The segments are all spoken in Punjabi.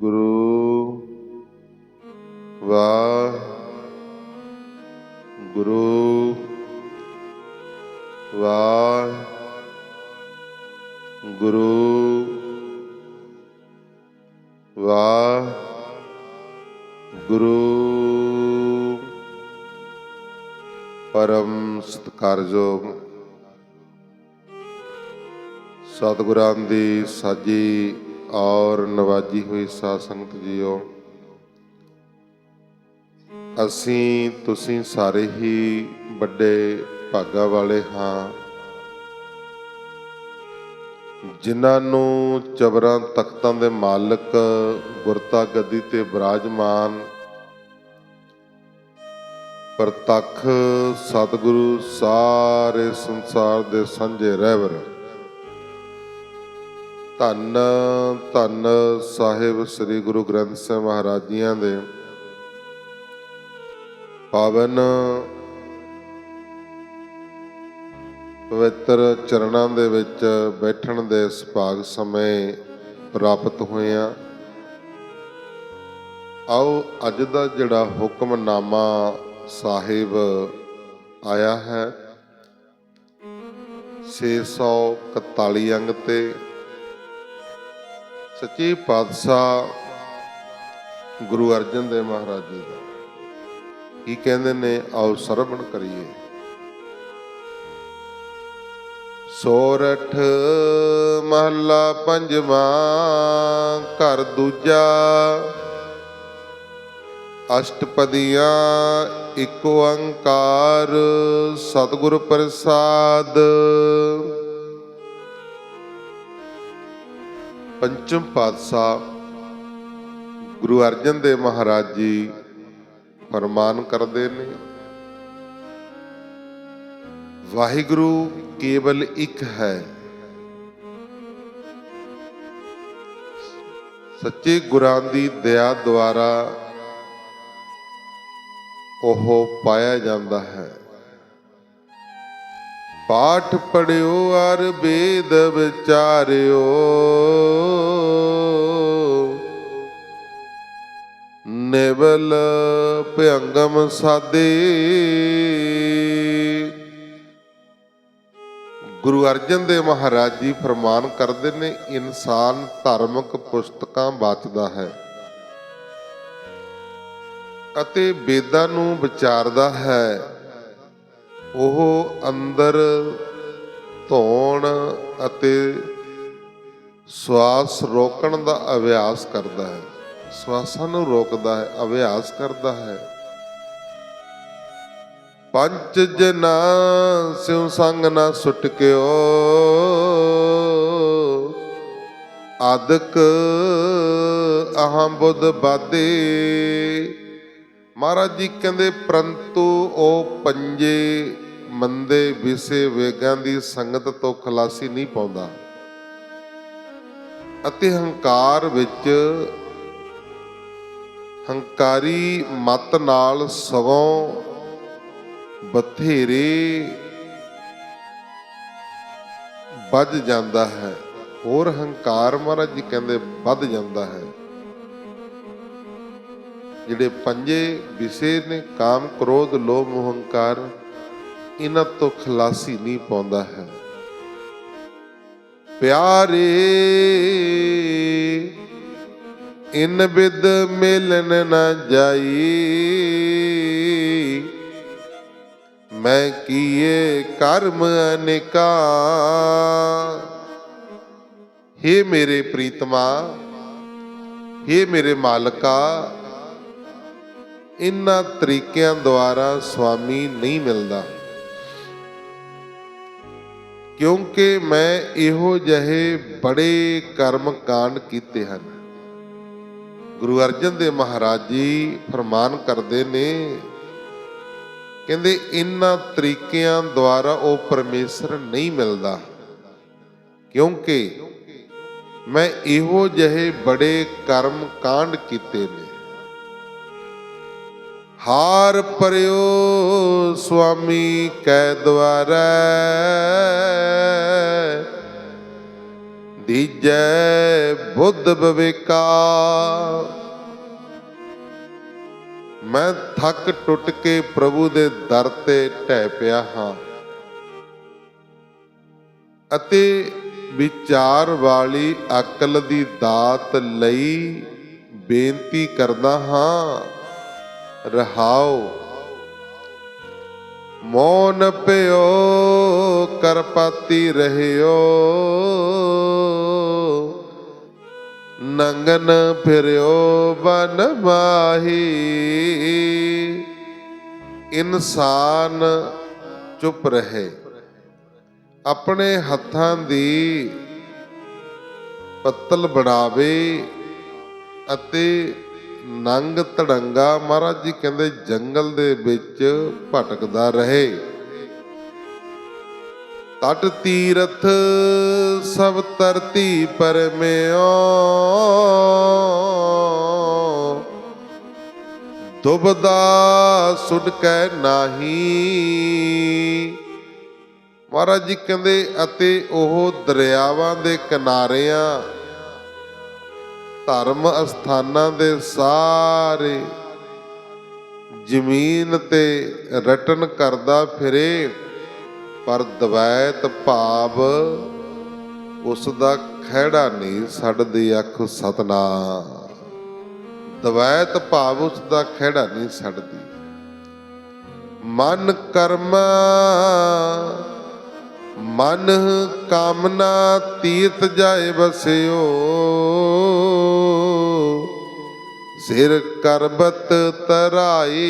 ਗੁਰੂ ਵਾਹ ਗੁਰੂ ਵਾਹ ਗੁਰੂ ਵਾਹ ਗੁਰੂ ਪਰਮ ਸਤਿਕਾਰਯੋਗ ਸਤਿਗੁਰਾਂ ਦੀ ਸਾਜੀ ਔਰ ਨਵਾਜੀ ਹੋਈ ਸਾਧ ਸੰਗਤ ਜੀਓ, ਅਸੀਂ ਤੁਸੀਂ ਸਾਰੇ ਹੀ ਵੱਡੇ ਭਾਗਾ ਵਾਲੇ ਹਾਂ। ਜਿਨ੍ਹਾਂ ਨੂੰ ਚਬਰਾਂ ਤਖਤਾਂ ਦੇ ਮਾਲਕ, ਗੁਰਤਾ ਗੱਦੀ ਤੇ ਬਿਰਾਜਮਾਨ, ਪ੍ਰਤੱਖ ਸਤਿਗੁਰੂ ਸਾਰੇ ਸੰਸਾਰ ਦੇ ਸਾਂਝੇ ਰਹਿਬਰ ਧੰਨ ਧੰਨ ਸਾਹਿਬ ਸ੍ਰੀ ਗੁਰੂ ਗ੍ਰੰਥ ਸਾਹਿਬ ਮਹਾਰਾਜ ਜੀਆਂ ਦੇ। ਪਾਵਨ ਪਵਿੱਤਰ ਚਰਨਾਂ ਦੇ ਵਿੱਚ ਬੈਠਣ ਦੇ ਸੁਭਾਗ ਸਮੇਂ ਪ੍ਰਾਪਤ ਹੋਏ ਹੋਇਆ। ਆਓ ਅੱਜ ਦਾ ਜਿਹੜਾ ਹੁਕਮਨਾਮਾ ਸਾਹਿਬ ਆਇਆ ਹੈ 641 ਅੰਗ ਤੇ ਸੱਚੇ ਪਾਤਸ਼ਾਹ ਗੁਰੂ ਅਰਜਨ ਦੇਵ ਮਹਾਰਾਜ ਜੀ ਦਾ। ਕੀ ਕਹਿੰਦੇ ਨੇ, ਆਓ ਸਰਵਣ ਕਰੀਏ। ਸੋਰਠ ਮਹੱਲਾ ਪੰਜਵਾਂ, ਘਰ ਦੂਜਾ। ਅਸ਼ਟਪਦੀਆਂ ਇੱਕ ਓੰਕਾਰ ਸਤਿਗੁਰ ਪ੍ਰਸਾਦ। ਪੰਚਮ ਪਾਤਸ਼ਾਹ ਗੁਰੂ ਅਰਜਨ ਦੇਵ ਮਹਾਰਾਜ ਜੀ ਫਰਮਾਨ ਕਰਦੇ ਨੇ। ਵਾਹਿਗੁਰੂ ਕੇਵਲ ਇੱਕ ਹੈ। ਸੱਚੇ ਗੁਰਾਂ ਦੀ ਦਇਆ ਦੁਆਰਾ ਉਹ ਪਾਇਆ ਜਾਂਦਾ ਹੈ। ਪਾਠ ਪੜਿਓ, ਅਰ ਬੇਦ ਵਿਚਾਰਿਓ ਨਿਵਲ ਭਯੰਗਮ ਸਾਦੇ। ਗੁਰੂ ਅਰਜਨ ਦੇਵ ਮਹਾਰਾਜ ਜੀ ਫਰਮਾਨ ਕਰਦੇ ਨੇ, ਇਨਸਾਨ ਧਾਰਮਿਕ ਪੁਸਤਕਾਂ ਵਾਚਦਾ ਹੈ ਅਤੇ ਵੇਦਾਂ ਨੂੰ ਵਿਚਾਰਦਾ ਹੈ। ਉਹ ਅੰਦਰ ਧੋਣ ਅਤੇ ਸਵਾਸ ਰੋਕਣ ਦਾ ਅਭਿਆਸ ਕਰਦਾ ਹੈ। ਸਵਾਸਾਂ ਨੂੰ ਰੋਕਦਾ ਹੈ, ਅਭਿਆਸ ਕਰਦਾ ਹੈ। ਪੰਜ ਜਨਾ ਸਿਉ ਸੰਗ ਨਾ ਸੁਟਕਿਓ ਆਦਕ ਅਹੰ ਬੁੱਧ ਬਾਦੇ। ਮਹਾਰਾਜ ਜੀ ਕਹਿੰਦੇ, ਪ੍ਰੰਤੂ ਉਹ ਪੰਜੇ ਮੰਦੇ ਵਿਸੇ ਵੇਗਾਂ ਦੀ ਸੰਗਤ ਤੋਂ ਖਲਾਸੀ ਨਹੀਂ ਪਾਉਂਦਾ ਅਤੇ ਹੰਕਾਰ ਵਿੱਚ ਹੰਕਾਰੀ ਮਤ ਨਾਲ ਸਗੋਂ ਬਥੇਰੇ ਵੱਜ ਜਾਂਦਾ ਹੈ। ਹੋਰ ਹੰਕਾਰ ਮਹਾਰਾਜ ਜੀ ਕਹਿੰਦੇ, ਵੱਧ ਜਾਂਦਾ ਹੈ। ਜਿਹੜੇ ਪੰਜੇ ਵਿਸ਼ੇ ਨੇ, ਕਾਮ, ਕ੍ਰੋਧ, ਲੋਭ ਮੋਹ ਹੰਕਾਰ ਇਹਨਾਂ ਤੋਂ ਖਲਾਸੀ ਨਹੀਂ ਪਾਉਂਦਾ ਹੈ। ਪਿਆਰੇ, ਇਨ ਬਿਦ ਮਿਲਨ ਨ ਜਾਈ, ਮੈਂ ਕੀਏ ਕਰਮ ਅਨੇਕਾ। हे ਮੇਰੇ ਪ੍ਰੀਤਮਾ हे ਮੇਰੇ ਮਾਲਕਾ ਇਨ੍ਹਾਂ ਤਰੀਕਿਆਂ ਦੁਆਰਾ ਸੁਆਮੀ ਨਹੀਂ ਮਿਲਦਾ। ਕਿਉਂਕਿ ਮੈਂ ਇਹੋ ਜਿਹੇ ਬੜੇ ਕਰਮ ਕਾਂਡ ਕੀਤੇ ਹਨ। ਗੁਰੂ ਅਰਜਨ ਦੇਵ ਮਹਾਰਾਜ ਜੀ ਫਰਮਾਨ ਕਰਦੇ ਨੇ, ਕਹਿੰਦੇ ਇਹਨਾਂ ਤਰੀਕਿਆਂ ਦੁਆਰਾ ਉਹ ਪਰਮੇਸ਼ਰ ਨਹੀਂ ਮਿਲਦਾ। ਕਿਉਂਕਿ ਮੈਂ ਇਹੋ ਜਿਹੇ ਬੜੇ ਕਰਮ ਕਾਂਡ ਕੀਤੇ ਨੇ। ਹਾਰ ਪਰਿਓ ਸੁਆਮੀ ਕੈ ਦਵਾਰੈ। ਦੀਜੈ ਬੁੱਧ ਵਿਵੇਕਾ ਮੈਂ ਥੱਕ ਟੁੱਟ ਕੇ ਪ੍ਰਭੂ ਦੇ ਦਰ ਤੇ ਢਹਿ ਪਿਆ ਹਾਂ। ਅਤੇ ਵਿਚਾਰ ਵਾਲੀ ਅਕਲ ਦੀ ਦਾਤ ਲਈ ਬੇਨਤੀ ਕਰਦਾ ਹਾਂ ਰਹਾਓ। ਮੌਨ ਪਿਓ, ਕਰਪਾਤੀ ਰਹਿਓ। ਨੰਗਨ ਫਿਰਿਓ ਬਨ ਮਾਹੀ। ਇਨਸਾਨ ਚੁੱਪ ਰਹੇ। ਆਪਣੇ ਹੱਥਾਂ ਦੀ ਪੱਤਲ ਬਣਾਵੇ ਅਤੇ ਨੰਗ ਤੜੰਗਾ ਮਹਾਰਾਜ ਜੀ ਕਹਿੰਦੇ ਜੰਗਲ ਦੇ ਵਿੱਚ ਭਟਕਦਾ ਰਹੇ। ਤਟ ਤੀਰਥ ਸਭ ਧਰਤੀ ਪਰਮਿਓ ਦੁਬਦਾ ਸੁਡਕੈ ਨਾਹੀ। ਮਹਾਰਾਜ ਜੀ ਕਹਿੰਦੇ ਅਤੇ ਉਹ ਦਰਿਆਵਾਂ ਦੇ ਕਿਨਾਰਿਆਂ ਧਰਮ ਅਸਥਾਨਾਂ ਦੇ ਸਾਰੇ ਜ਼ਮੀਨ ਤੇ ਰਟਨ ਕਰਦਾ ਫਿਰੇ, ਪਰ ਦਵੈਤ ਭਾਵ ਉਸ ਦਾ ਖਹਿੜਾ ਨਹੀਂ ਛੱਡਦੀ ਅੱਖ ਸਤਨਾ ਦਵੈਤ ਭਾਵ ਉਸ ਦਾ ਖਹਿੜਾ ਨਹੀਂ ਛੱਡਦੀ ਮਨ ਕਰਮ, ਮਨ ਕਾਮਨਾ ਤੀਰਥ ਜਾਏ ਬਸਿਓ ਸਿਰ ਕਰਬਤ ਤਰਾਈ।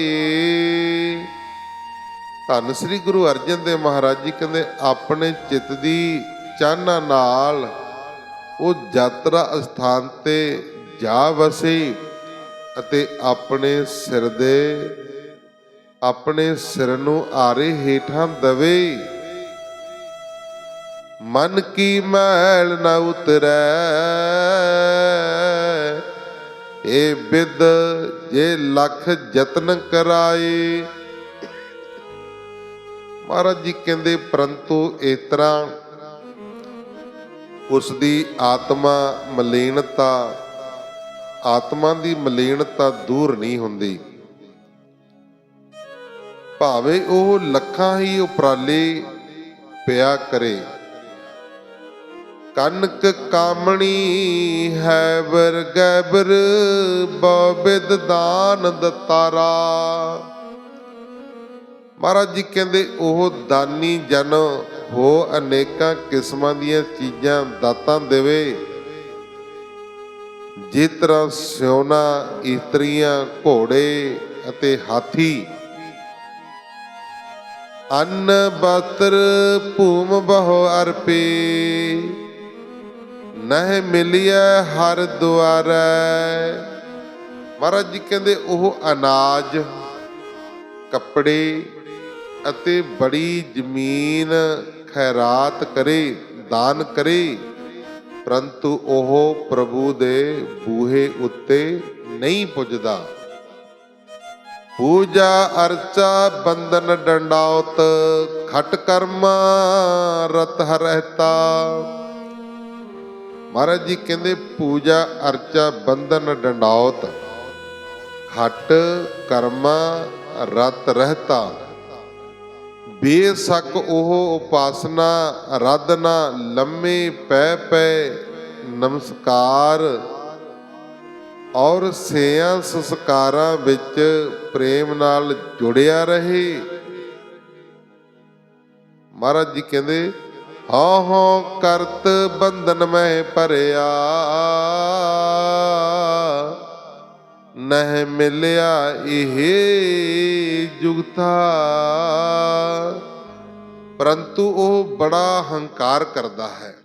ਧੰਨ ਸ੍ਰੀ ਗੁਰੂ ਅਰਜਨ ਦੇਵ ਮਹਾਰਾਜ ਜੀ ਕਹਿੰਦੇ, ਆਪਣੇ ਚਿੱਤ ਦੀ ਚਾਹਨਾ ਨਾਲ ਉਹ ਯਾਤਰਾ ਅਸਥਾਨ ਤੇ ਜਾ ਵਸੇ ਅਤੇ ਆਪਣੇ ਸਿਰ ਦੇ, ਆਪਣੇ ਸਿਰ ਨੂੰ ਆਰੇ ਹੇਠਾਂ ਦਵੇ। ਮਨ ਕੀ ਮੈਲ ਨਾ ਉਤਰੈ। ਏ ਬਿਦ ਜੇ ਲੱਖ ਯਤਨ ਕਰਾਏ। ਮਹਾਰਾਜ ਜੀ ਕਹਿੰਦੇ, ਪਰੰਤੂ ਇਸ ਤਰ੍ਹਾਂ ਉਸ ਦੀ ਆਤਮਾ ਮਲੀਨਤਾ, ਆਤਮਾ ਦੀ ਮਲੀਨਤਾ ਦੂਰ ਨਹੀਂ ਹੁੰਦੀ। ਭਾਵੇਂ ਉਹ ਲੱਖਾਂ ਹੀ ਉਪਰਾਲੇ ਪਿਆ ਕਰੇ ਕਨਕ ਕਾਮਣੀ ਹੈ ਵਰ ਗੈਬਰ, ਬੋਬਿਦ ਦਾਨ ਦਤਾਰਾ ਮਹਾਰਾਜ ਜੀ ਕਹਿੰਦੇ, ਉਹ ਦਾਨੀ ਜਨ ਹੋ ਅਨੇਕਾਂ ਕਿਸਮਾਂ ਦੀਆਂ ਚੀਜ਼ਾਂ ਦਾਤਾਂ ਦੇਵੇ। ਜਿਸ ਤਰ੍ਹਾਂ ਸਿਉਨਾ ਇਸਤਰੀਆਂ, ਘੋੜੇ ਅਤੇ ਹਾਥੀ। ਅੰਨ ਬਤਰ ਭੂਮ ਬਹੁ ਅਰਪੇ। ਨਹਿ ਮਿਲਿਆ ਹਰ ਦੁਆਰੈ। ਮਹਾਰਾਜ ਜੀ ਕਹਿੰਦੇ ਉਹ ਅਨਾਜ, ਕੱਪੜੇ ਅਤੇ ਬੜੀ ਜ਼ਮੀਨ ਖੈਰਾਤ ਕਰੇ, ਦਾਨ ਕਰੇ, ਪਰੰਤੂ ਉਹ ਪ੍ਰਭੂ ਦੇ ਬੂਹੇ ਉੱਤੇ ਨਹੀਂ ਪੁੱਜਦਾ। ਪੂਜਾ ਅਰਚਾ ਬੰਦਨ ਡੰਡਾਉਤ, ਖਟ ਕਰਮ ਰਤ ਰਹਿਤਾ ਮਹਾਰਾਜ ਜੀ ਕਹਿੰਦੇ, ਪੂਜਾ, ਅਰਚਾ, ਬੰਧਨ, ਡੰਡਾਉਤ ਖਟ ਕਰਮਾ, ਰਤ, ਰਹਤਾ। ਬੇਸ਼ੱਕ ਉਹ ਉਪਾਸਨਾ ਆਰਾਧਨਾ ਲੰਮੇ ਪੈ ਪੈ, ਨਮਸਕਾਰ, ਔਰ ਸੇਆਂ ਸੰਸਕਾਰਾਂ ਵਿੱਚ ਪ੍ਰੇਮ ਨਾਲ ਜੁੜਿਆ ਰਹੇ। ਮਹਾਰਾਜ ਜੀ ਕਹਿੰਦੇ ਹਾਂ ਹਾਂ ਕਰਤ ਬੰਧਨ ਮੈਂ ਭਰਿਆ। ਨਹਿ ਮਿਲਿਆ ਇਹ ਜੁਗਤਾ। ਪਰੰਤੂ ਉਹ ਬੜਾ ਹੰਕਾਰ ਕਰਦਾ ਹੈ।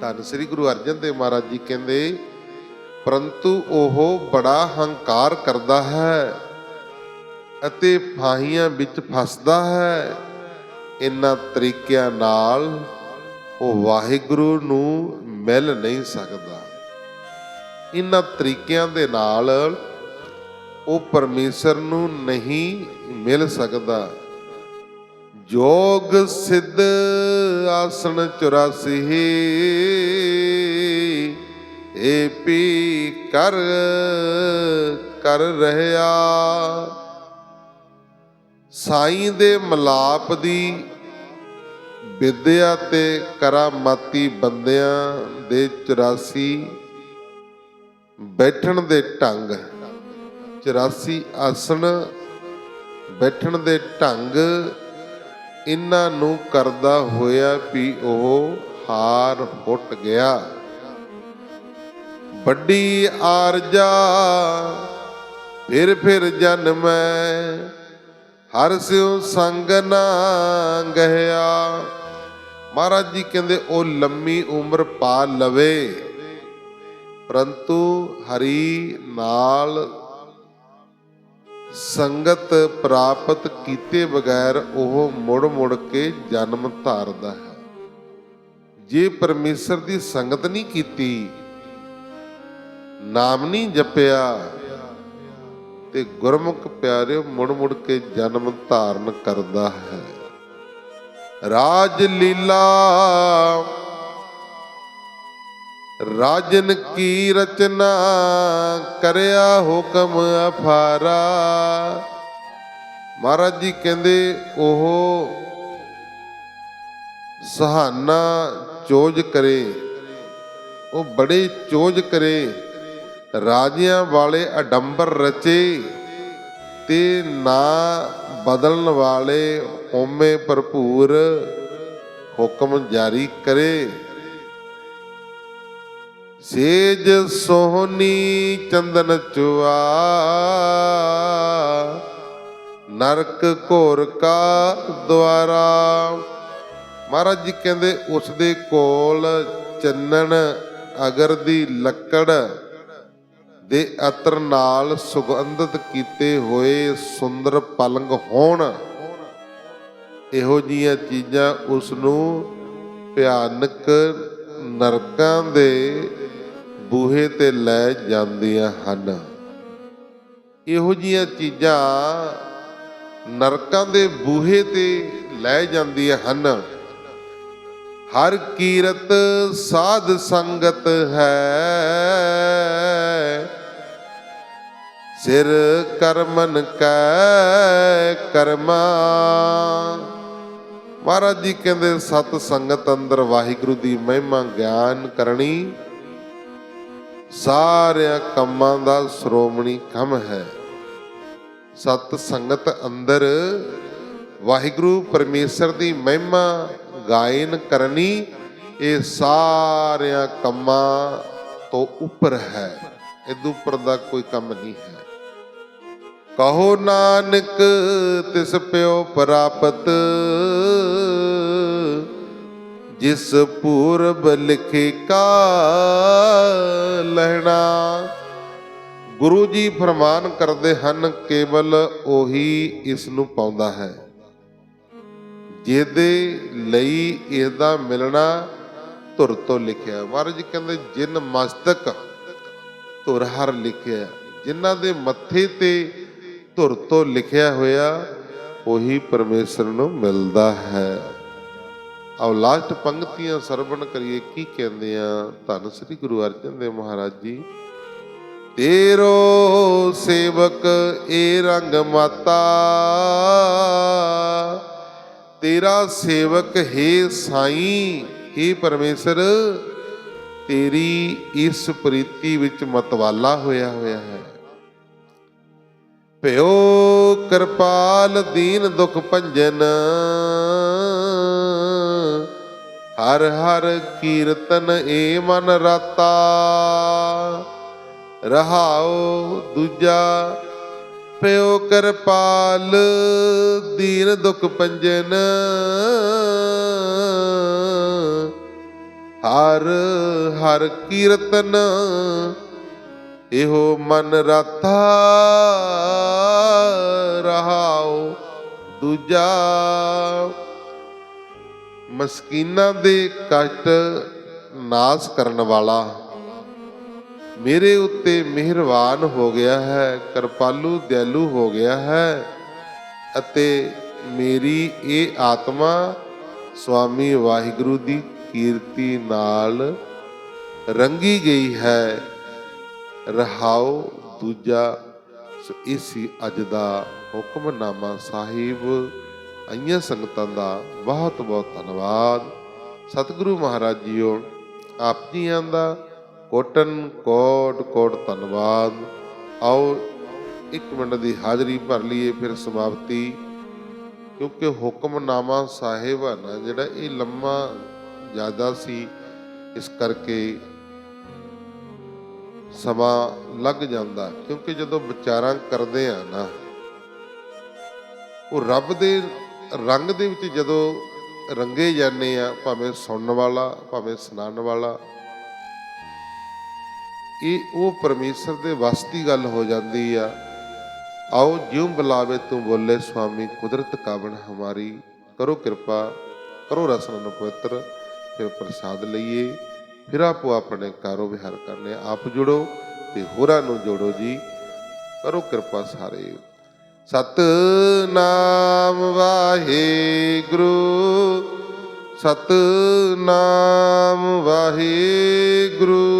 ਧੰਨ ਸ੍ਰੀ ਗੁਰੂ ਅਰਜਨ ਦੇਵ ਮਹਾਰਾਜ ਜੀ ਕਹਿੰਦੇ, ਪਰੰਤੂ ਉਹ ਬੜਾ ਹੰਕਾਰ ਕਰਦਾ ਹੈ ਅਤੇ ਫਾਹੀਆਂ ਵਿੱਚ ਫਸਦਾ ਹੈ। ਇਨ੍ਹਾਂ ਤਰੀਕਿਆਂ ਨਾਲ ਉਹ ਵਾਹਿਗੁਰੂ ਨੂੰ ਮਿਲ ਨਹੀਂ ਸਕਦਾ। ਇਨ੍ਹਾਂ ਤਰੀਕਿਆਂ ਦੇ ਨਾਲ ਉਹ ਪਰਮੇਸ਼ਰ ਨੂੰ ਨਹੀਂ ਮਿਲ ਸਕਦਾ। ਜੋਗ ਸਿੱਧ ਆਸਣ 84 ਏ ਕਰ ਕਰ ਰਹਿਆ। ਸਾਈਂ ਦੇ ਮਲਾਪ ਦੀ ਵਿਦਿਆ ਤੇ ਕਰਾਮਾਤੀ ਬੰਦਿਆਂ ਦੇ 84 ਬੈਠਣ ਦੇ ਢੰਗ 84 ਆਸਣ ਬੈਠਣ ਦੇ ਢੰਗ ਇਹਨਾਂ ਨੂੰ ਕਰਦਾ ਹੋਇਆ ਵੀ ਉਹ ਹਾਰ ਫੁੱਟ ਗਿਆ। ਵੱਡੀ ਆਰਜਾ, ਫਿਰ ਫਿਰ ਜਨਮੈ ਹਰ ਸਿਉ ਸੰਗ ਨਾ ਗਹਿਆ। ਮਹਾਰਾਜ ਜੀ ਕਹਿੰਦੇ, ਉਹ ਲੰਮੀ ਉਮਰ ਪਾ ਲਵੇ। ਪਰੰਤੂ ਹਰੀ ਨਾਲ ਸੰਗਤ ਪ੍ਰਾਪਤ ਕੀਤੇ ਬਗੈਰ ਉਹ ਮੁੜ ਮੁੜ ਕੇ ਜਨਮ ਧਾਰਦਾ ਹੈ। ਜੇ ਪਰਮੇਸ਼ਰ ਦੀ ਸੰਗਤ ਨਹੀਂ ਕੀਤੀ, ਨਾਮ ਨਹੀਂ ਜਪਿਆ ਤੇ ਗੁਰਮੁਖ ਪਿਆਰਿਓ, ਮੁੜ ਮੁੜ ਕੇ ਜਨਮ ਧਾਰਨ ਕਰਦਾ ਹੈ। ਰਾਜ ਲੀਲਾ, ਰਾਜਨ ਕੀ ਰਚਨਾ ਕਰਿਆ ਹੁਕਮ ਅਫਾਰਾ। ਮਹਾਰਾਜ ਜੀ ਕਹਿੰਦੇ, ਉਹ ਸਹਾਨਾ ਚੋਜ ਕਰੇ, ਉਹ ਬੜੇ ਚੋਜ ਕਰੇ। ਰਾਜਿਆਂ ਵਾਲੇ ਅਡੰਬਰ ਰਚੇ ਤੇ ਨਾ ਬਦਲਣ ਵਾਲੇ ਹਉਮੈ ਭਰਪੂਰ ਹੁਕਮ ਜਾਰੀ ਕਰੇ। ਸੇਜ ਸੋਹਣੀ ਚੰਦਨ ਚੁਆ ਨਰਕ ਘੋਰ ਕਾ ਦੁਆਰਾ। ਮਹਾਰਾਜ ਜੀ ਕਹਿੰਦੇ, ਉਸ ਦੇ ਕੋਲ ਚੰਨਣ ਅਗਰ ਦੀ ਲੱਕੜ ਦੇ ਅਤਰ ਨਾਲ ਸੁਗੰਧਿਤ ਕੀਤੇ ਹੋਏ ਸੁੰਦਰ ਪਲੰਗ ਹੋਣ। ਇਹੋ ਜੀਆਂ ਚੀਜ਼ਾਂ ਉਸ ਨੂੰ ਭਿਆਨਕ ਨਰਕਾਂ ਦੇ ਬੂਹੇ ਤੇ ਲੈ ਜਾਂਦੀਆਂ ਹਨ। ਇਹੋ ਜੀਆਂ ਚੀਜ਼ਾਂ ਨਰਕਾਂ ਦੇ ਬੂਹੇ ਤੇ ਲੈ ਜਾਂਦੀਆਂ ਹਨ। ਹਰ ਕੀਰਤ ਸਾਧ ਸੰਗਤ ਹੈ। ਸਿਰ ਕਰਮਨ ਕੈ ਕਰਮਾ। ਮਹਾਰਾਜ ਜੀ ਕਹਿੰਦੇ, ਸਤ ਸੰਗਤ ਅੰਦਰ ਵਾਹਿਗੁਰੂ ਦੀ ਮਹਿਮਾ ਗਿਆਨ ਕਰਨੀ। ਸਾਰਿਆਂ ਕੰਮਾਂ ਦਾ ਸ਼੍ਰੋਮਣੀ ਕੰਮ ਹੈ। ਸਤ ਸੰਗਤ ਅੰਦਰ ਵਾਹਿਗੁਰੂ ਪਰਮੇਸ਼ਰ ਦੀ ਮਹਿਮਾ ਗਾਇਨ ਕਰਨੀ, ਇਹ ਸਾਰਿਆਂ ਕੰਮਾਂ ਤੋਂ ਉੱਪਰ ਹੈ। ਇਦੋਂ ਉੱਪਰ ਦਾ ਕੋਈ ਕੰਮ ਨਹੀਂ ਹੈ। ਕਹੋ ਨਾਨਕ, ਤਿਸ ਪਿਓ ਪ੍ਰਾਪਤ। ਜਿਸ ਪੂਰਬ ਲਿਖੇ ਕਾ ਲਹਿਣਾ। ਗੁਰੂ ਜੀ ਫਰਮਾਨ ਕਰਦੇ ਹਨ, ਕੇਵਲ ਉਹੀ ਇਸ ਨੂੰ ਪਾਉਂਦਾ ਹੈ। ਜਿਹਦੇ ਲਈ ਇਹਦਾ ਮਿਲਣਾ ਧੁਰ ਤੋਂ ਲਿਖਿਆ ਮਹਾਰਾਜ ਜੀ ਕਹਿੰਦੇ, ਜਿਨ ਮਸਤਕ ਧੁਰ ਹਰ ਲਿਖਿਆ ਜਿਨ੍ਹਾਂ ਦੇ ਮੱਥੇ ਤੇ ਧੁਰ ਤੋਂ ਲਿਖਿਆ ਹੋਇਆ ਉਹੀ ਪਰਮੇਸ਼ਰ ਨੂੰ ਮਿਲਦਾ ਹੈ। ਆਓ ਲਾਸਟ ਪੰਕਤੀਆਂ ਸਰਵਣ ਕਰੀਏ, ਕੀ ਕਹਿੰਦੇ ਆ? ਧੰਨ ਸ੍ਰੀ ਗੁਰੂ ਅਰਜਨ ਦੇਵ ਮਹਾਰਾਜ ਜੀ। ਤੇਰੋ ਸੇਵਕ ਏ ਰੰਗ ਮਾਤਾ, ਤੇਰਾ ਸੇਵਕ ਹੈ ਸਾਈਂ हे ਪਰਮੇਸ਼ਰ, ਤੇਰੀ ਇਸ ਪ੍ਰੀਤੀ ਵਿੱਚ ਮਤਵਾਲਾ ਹੋਇਆ ਹੋਇਆ ਹੈ। ਭਇਓ ਕਿਰਪਾਲ ਦੀਨ ਦੁਖ ਭੰਜਨ। ਹਰ ਹਰ ਕੀਰਤਨ ਏ ਮਨ ਰਾਤਾ। ਰਹਾਉ ਦੂਜਾ ਪਿਓ ਕਿਰਪਾਲ ਦੀਨ ਦੁਖ ਪੰਜਨ ਹਰ ਹਰ ਕੀਰਤਨ ਇਹੋ ਮਨ ਰਾਤਾ ਰਹਾਉ ਦੂਜਾ ਮਸਕੀਨਾਂ ਦੇ ਕਸ਼ਟ ਨਾਸ ਕਰਨ ਵਾਲਾ। ਮੇਰੇ ਉੱਤੇ ਮਿਹਰਬਾਨ ਹੋ ਗਿਆ ਹੈ, ਕਿਰਪਾਲੂ, ਦਿਆਲੂ ਹੋ ਗਿਆ ਹੈ, ਅਤੇ ਮੇਰੀ ਇਹ ਆਤਮਾ ਸੁਆਮੀ ਵਾਹਿਗੁਰੂ ਦੀ ਕੀਰਤੀ ਨਾਲ ਰੰਗੀ ਗਈ ਹੈ। ਰਹਾਉ ਦੂਜਾ, ਸੋ ਇਹ ਸੀ ਅੱਜ ਦਾ ਹੁਕਮਨਾਮਾ ਸਾਹਿਬ। ਆਈਆਂ ਸੰਗਤਾਂ ਦਾ ਬਹੁਤ ਬਹੁਤ ਧੰਨਵਾਦ। ਸਤਿਗੁਰੂ ਮਹਾਰਾਜ ਜੀਓ, ਆਪ ਜੀਆਂ ਦਾ ਕੋਟਨ ਕੋਟ ਕੋਟ ਧੰਨਵਾਦ। ਆਓ ਇੱਕ ਮਿੰਟ ਦੀ ਹਾਜ਼ਰੀ ਭਰ ਲਈਏ ਫਿਰ ਸਮਾਪਤੀ, ਕਿਉਂਕਿ ਹੁਕਮਨਾਮਾ ਸਾਹਿਬ ਹੈ ਨਾ ਜਿਹੜਾ ਇਹ ਲੰਮਾ ਜ਼ਿਆਦਾ ਸੀ, ਇਸ ਕਰਕੇ ਸਮਾਂ ਲੱਗ ਜਾਂਦਾ ਕਿਉਂਕਿ ਜਦੋਂ ਵਿਚਾਰਾਂ ਕਰਦੇ ਆ ਨਾ, ਉਹ ਰੱਬ ਦੇ ਰੰਗ ਦੇ ਵਿੱਚ ਜਦੋਂ ਰੰਗੇ ਜਾਂਦੇ ਆ, ਭਾਵੇਂ ਸੁਣਨ ਵਾਲਾ, ਭਾਵੇਂ ਸੁਣਾਉਣ ਵਾਲਾ, ਇਹ ਉਹ ਪਰਮੇਸ਼ਰ ਦੇ ਵਸ ਦੀ ਗੱਲ ਹੋ ਜਾਂਦੀ ਆ, ਆਓ ਜਿਉ ਬੁਲਾਵੇ ਤੂੰ ਬੋਲੇ, ਸੁਆਮੀ, ਕੁਦਰਤ ਕਾਬਣ ਹਮਾਰੀ, ਕਰੋ ਕਿਰਪਾ, ਕਰੋ ਰਸਨ ਨੂੰ ਪਵਿੱਤਰ ਫਿਰ ਪ੍ਰਸਾਦ ਲਈਏ। ਫਿਰ ਆਪੋ ਆਪਣੇ ਕਾਰੋ ਵਿਹਾਰ ਕਰਨੇ, ਆਪ ਜੁੜੋ ਤੇ ਹੋਰਾਂ ਨੂੰ ਜੋੜੋ ਜੀ। ਕਰੋ ਕਿਰਪਾ ਸਾਰੇ। ਸਤਨਾਮ ਵਾਹਿਗੁਰੂ ਸਤਨਾਮ ਵਾਹਿਗੁਰੂ।